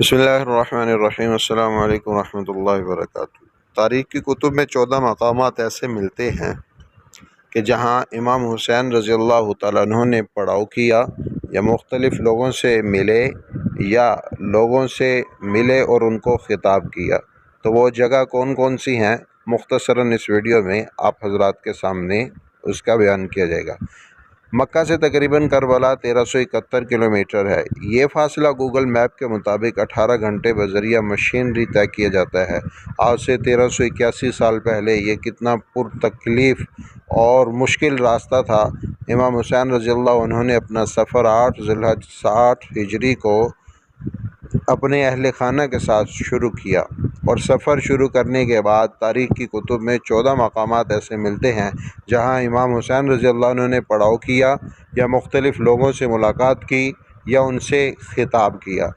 بسم اللہ الرحمن الرحیم، السلام علیکم ورحمۃ اللہ وبرکاتہ۔ تاریخ کی کتب میں چودہ مقامات ایسے ملتے ہیں کہ جہاں امام حسین رضی اللہ تعالیٰ عنہ نے پڑاؤ کیا یا مختلف لوگوں سے ملے یا لوگوں سے ملے اور ان کو خطاب کیا۔ تو وہ جگہ کون کون سی ہیں؟ مختصراً اس ویڈیو میں آپ حضرات کے سامنے اس کا بیان کیا جائے گا۔ مکہ سے تقریباً کربلا تیرہ سو اکہتر کلومیٹر ہے۔ یہ فاصلہ گوگل میپ کے مطابق اٹھارہ گھنٹے بذریعہ مشینری طے کیا جاتا ہے۔ آج سے تیرہ سو اکیاسی سال پہلے یہ کتنا پرتکلیف اور مشکل راستہ تھا۔ امام حسین رضی اللہ عنہ نے اپنا سفر آٹھ ذی الحج ساٹھ ہجری کو اپنے اہل خانہ کے ساتھ شروع کیا۔ اور سفر شروع کرنے کے بعد تاریخ کی کتب میں چودہ مقامات ایسے ملتے ہیں جہاں امام حسین رضی اللہ عنہ نے پڑاؤ کیا یا مختلف لوگوں سے ملاقات کی یا ان سے خطاب کیا۔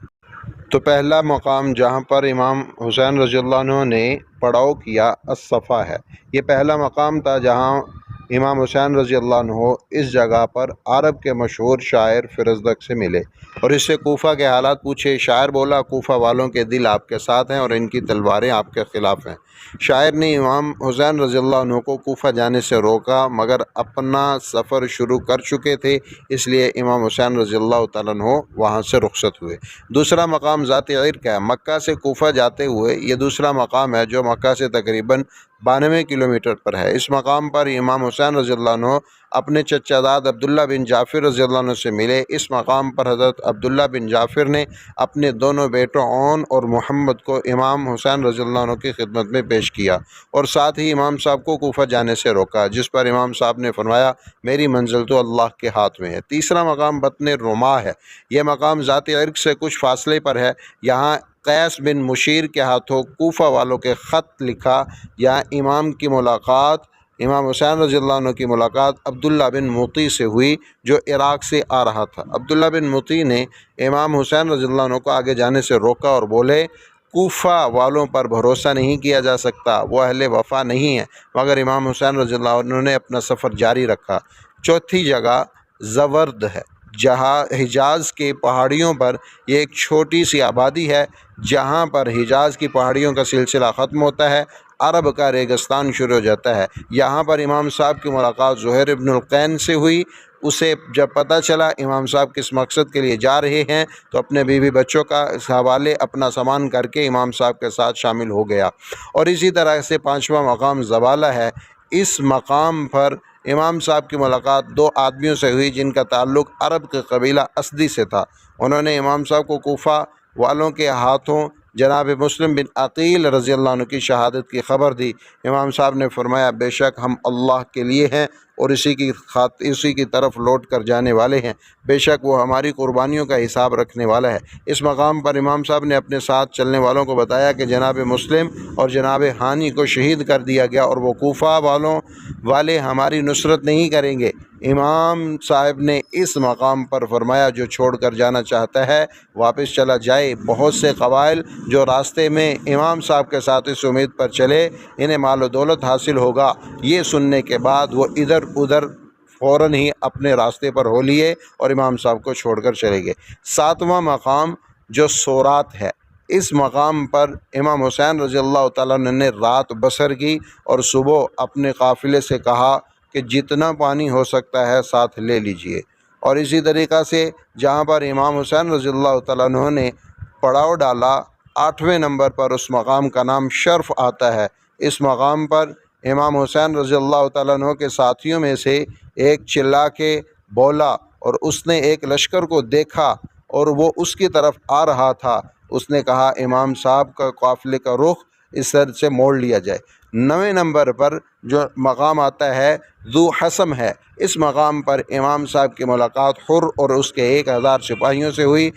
تو پہلا مقام جہاں پر امام حسین رضی اللہ عنہ نے پڑاؤ کیا الصفا ہے۔ یہ پہلا مقام تھا جہاں امام حسین رضی اللہ عنہ اس جگہ پر عرب کے مشہور شاعر فرزدق سے ملے۔ اور اس سے کوفہ کے حالات پوچھے، شاعر بولا، کوفہ والوں کے دل آپ کے ساتھ ہیں اور ان کی تلواریں آپ کے خلاف ہیں۔ شاعر نے امام حسین رضی اللہ عنہ کو کوفہ جانے سے روکا، مگر اپنا سفر شروع کر چکے تھے، اس لیے امام حسین رضی اللہ تعالیٰ عنہ وہاں سے رخصت ہوئے۔ دوسرا مقام ذات عرق ہے۔ مکہ سے کوفہ جاتے ہوئے یہ دوسرا مقام ہے جو مکہ سے تقریباً بانوے کلومیٹر پر ہے۔ اس مقام پر امام حسین رضی اللہ عنہ اپنے چچا داد عبداللہ بن جعفر رضی اللہ عنہ سے ملے۔ اس مقام پر حضرت عبداللہ بن جعفر نے اپنے دونوں بیٹوں اون اور محمد کو امام حسین رضی اللہ عنہ کی خدمت میں پیش کیا اور ساتھ ہی امام صاحب کو کوفہ جانے سے روکا، جس پر امام صاحب نے فرمایا، میری منزل تو اللہ کے ہاتھ میں ہے۔ تیسرا مقام بطن رما ہے۔ یہ مقام ذات عرق سے کچھ فاصلے پر ہے۔ یہاں قیس بن مشیر کے ہاتھوں کوفہ والوں کے خط لکھا یا امام کی ملاقات امام حسین رضی اللہ عنہ کی ملاقات عبداللہ بن موتی سے ہوئی، جو عراق سے آ رہا تھا۔ عبداللہ بن موتی نے امام حسین رضی اللہ عنہ کو آگے جانے سے روکا اور بولے، کوفہ والوں پر بھروسہ نہیں کیا جا سکتا، وہ اہل وفا نہیں ہیں۔ مگر امام حسین رضی اللہ عنہ نے اپنا سفر جاری رکھا۔ چوتھی جگہ زورد ہے، جہاں حجاز کے پہاڑیوں پر یہ ایک چھوٹی سی آبادی ہے، جہاں پر حجاز کی پہاڑیوں کا سلسلہ ختم ہوتا ہے۔ عرب کا ریگستان شروع ہو جاتا ہے۔ یہاں پر امام صاحب کی ملاقات زہر ابن القین سے ہوئی۔ اسے جب پتہ چلا امام صاحب کس مقصد کے لیے جا رہے ہیں، تو اپنے بیوی بچوں کا حوالے اپنا سامان کر کے امام صاحب کے ساتھ شامل ہو گیا۔ اور اسی طرح سے پانچواں مقام زوالہ ہے۔ اس مقام پر امام صاحب کی ملاقات دو آدمیوں سے ہوئی جن کا تعلق عرب کے قبیلہ اسدی سے تھا۔ انہوں نے امام صاحب کو کوفہ والوں کے ہاتھوں جناب مسلم بن عقیل رضی اللہ عنہ کی شہادت کی خبر دی۔ امام صاحب نے فرمایا، بے شک ہم اللہ کے لیے ہیں اور اسی کی خات اسی کی طرف لوٹ کر جانے والے ہیں۔ بے شک وہ ہماری قربانیوں کا حساب رکھنے والا ہے۔ اس مقام پر امام صاحب نے اپنے ساتھ چلنے والوں کو بتایا کہ جناب مسلم اور جناب ہانی کو شہید کر دیا گیا اور وہ کوفہ والوں والے ہماری نصرت نہیں کریں گے۔ امام صاحب نے اس مقام پر فرمایا جو چھوڑ کر جانا چاہتا ہے، واپس چلا جائے۔ بہت سے قبائل جو راستے میں امام صاحب کے ساتھ اس امید پر چلے، انہیں مال و دولت حاصل ہوگا۔ یہ سننے کے بعد وہ ادھر ادھر فوراً ہی اپنے راستے پر ہو لیے اور امام صاحب کو چھوڑ کر چلے گئے۔ ساتواں مقام جو سورات ہے، اس مقام پر امام حسین رضی اللہ تعالیٰ نے رات بسر کی اور صبح اپنے قافلے سے کہا کہ جتنا پانی ہو سکتا ہے ساتھ لے لیجیے۔ اور اسی طریقہ سے جہاں پر امام حسین رضی اللہ تعالیٰ عنہ نے پڑاؤ ڈالا، آٹھویں نمبر پر اس مقام کا نام شرف آتا ہے۔ اس مقام پر امام حسین رضی اللہ تعالیٰ عنہ کے ساتھیوں میں سے ایک چلا کے بولا اور اس نے ایک لشکر کو دیکھا اور وہ اس کی طرف آ رہا تھا۔ اس نے کہا، امام صاحب کا قافلے کا رخ اس طرح سے موڑ لیا جائے۔ نویں نمبر پر جو مقام آتا ہے، ذو حسم ہے۔ اس مقام پر امام صاحب کی ملاقات حر اور اس کے ایک ہزار سپاہیوں سے ہوئی۔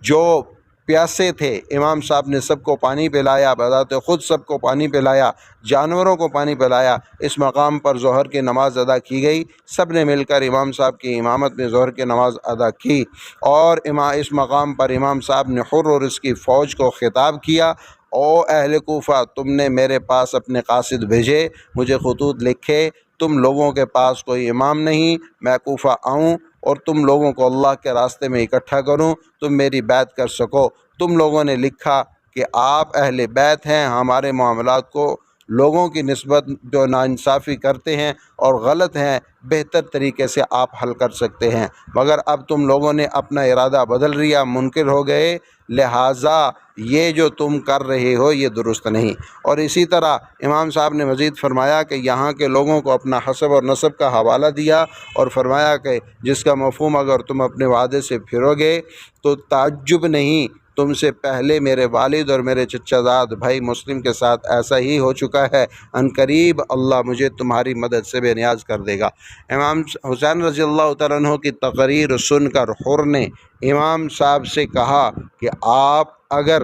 جو پیاسے تھے، امام صاحب نے سب کو پانی پلایا بذات خود سب کو پانی پلایا، جانوروں کو پانی پلایا۔ اس مقام پر ظہر کی نماز ادا کی گئی۔ سب نے مل کر امام صاحب کی امامت میں ظہر کی نماز ادا کی۔ اور امام اس مقام پر امام صاحب نے حر اور اس کی فوج کو خطاب کیا۔ او اہل کوفہ، تم نے میرے پاس اپنے قاصد بھیجے، مجھے خطوط لکھے، تم لوگوں کے پاس کوئی امام نہیں، میں کوفہ آؤں اور تم لوگوں کو اللہ کے راستے میں اکٹھا کروں، تم میری بیعت کر سکو۔ تم لوگوں نے لکھا کہ آپ اہل بیت ہیں، ہمارے معاملات کو لوگوں کی نسبت جو ناانصافی کرتے ہیں اور غلط ہیں، بہتر طریقے سے آپ حل کر سکتے ہیں۔ مگر اب تم لوگوں نے اپنا ارادہ بدل لیا، منکر ہو گئے، لہٰذا یہ جو تم کر رہے ہو، یہ درست نہیں۔ اور اسی طرح امام صاحب نے مزید فرمایا کہ یہاں کے لوگوں کو اپنا حسب اور نصب کا حوالہ دیا اور فرمایا کہ جس کا مفہوم اگر تم اپنے وعدے سے پھرو گے تو تعجب نہیں تم سے پہلے میرے والد اور میرے چچا داد بھائی مسلم کے ساتھ ایسا ہی ہو چکا ہے۔ ان قریب اللہ مجھے تمہاری مدد سے بے نیاز کر دے گا۔ امام حسین رضی اللہ تعالیٰ عنہ کی تقریر سن کر حر نے امام صاحب سے کہا کہ آپ اگر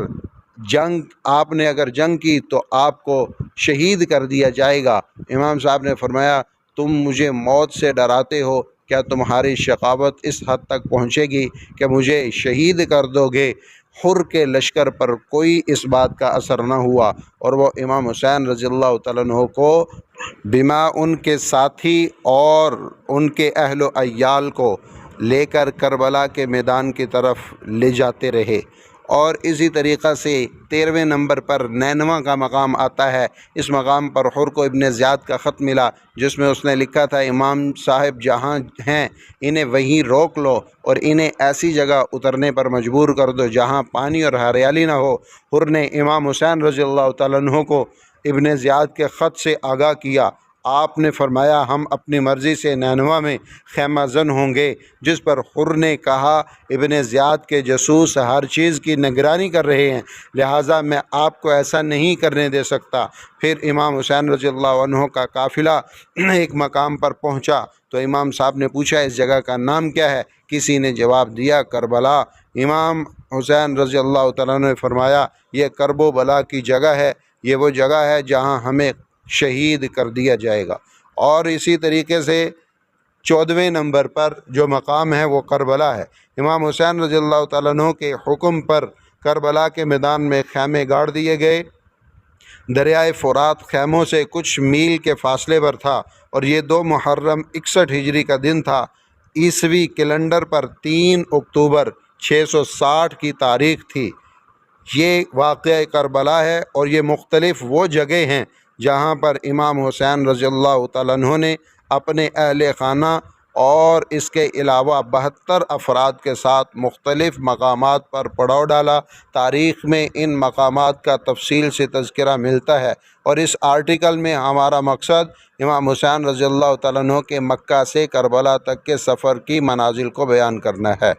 جنگ، آپ نے اگر جنگ کی تو آپ کو شہید کر دیا جائے گا۔ امام صاحب نے فرمایا، تم مجھے موت سے ڈراتے ہو، کیا تمہاری شقاوت اس حد تک پہنچے گی کہ مجھے شہید کر دو گے؟ حر کے لشکر پر کوئی اس بات کا اثر نہ ہوا اور وہ امام حسین رضی اللہ تعالیٰ عنہ کو بما ان کے ساتھی اور ان کے اہل و ایال کو لے کر کربلا کے میدان کی طرف لے جاتے رہے۔ اور اسی طریقہ سے تیرہویں نمبر پر نینوا کا مقام آتا ہے۔ اس مقام پر حر کو ابن زیاد کا خط ملا، جس میں اس نے لکھا تھا، امام صاحب جہاں ہیں، انہیں وہیں روک لو اور انہیں ایسی جگہ اترنے پر مجبور کر دو جہاں پانی اور ہریالی نہ ہو۔ حر نے امام حسین رضی اللہ تعالیٰ عنہ کو ابن زیاد کے خط سے آگاہ کیا۔ آپ نے فرمایا، ہم اپنی مرضی سے نینوا میں خیمہ زن ہوں گے، جس پر خر نے کہا، ابن زیاد کے جسوس ہر چیز کی نگرانی کر رہے ہیں، لہٰذا میں آپ کو ایسا نہیں کرنے دے سکتا۔ پھر امام حسین رضی اللہ عنہ کا قافلہ ایک مقام پر پہنچا۔ تو امام صاحب نے پوچھا، اس جگہ کا نام کیا ہے؟ کسی نے جواب دیا، کربلا۔ امام حسین رضی اللہ تعالیٰ نے فرمایا، یہ کرب و بلا کی جگہ ہے، یہ وہ جگہ ہے جہاں ہمیں شہید کر دیا جائے گا۔ اور اسی طریقے سے چودھویں نمبر پر جو مقام ہے وہ کربلا ہے۔ امام حسین رضی اللہ تعالیٰ عنہ کے حکم پر کربلا کے میدان میں خیمے گاڑ دیے گئے۔ دریائے فرات خیموں سے کچھ میل کے فاصلے پر تھا اور یہ دو محرم اکسٹھ ہجری کا دن تھا۔ عیسوی کیلنڈر پر تین اکتوبر چھ سو ساٹھ کی تاریخ تھی۔ یہ واقعہ کربلا ہے اور یہ مختلف وہ جگہ ہیں جہاں پر امام حسین رضی اللہ تعالیٰ عنہ نے اپنے اہل خانہ اور اس کے علاوہ بہتر افراد کے ساتھ مختلف مقامات پر پڑاؤ ڈالا۔ تاریخ میں ان مقامات کا تفصیل سے تذکرہ ملتا ہے اور اس آرٹیکل میں ہمارا مقصد امام حسین رضی اللہ تعالیٰ عنہ کے مکہ سے کربلا تک کے سفر کی منازل کو بیان کرنا ہے۔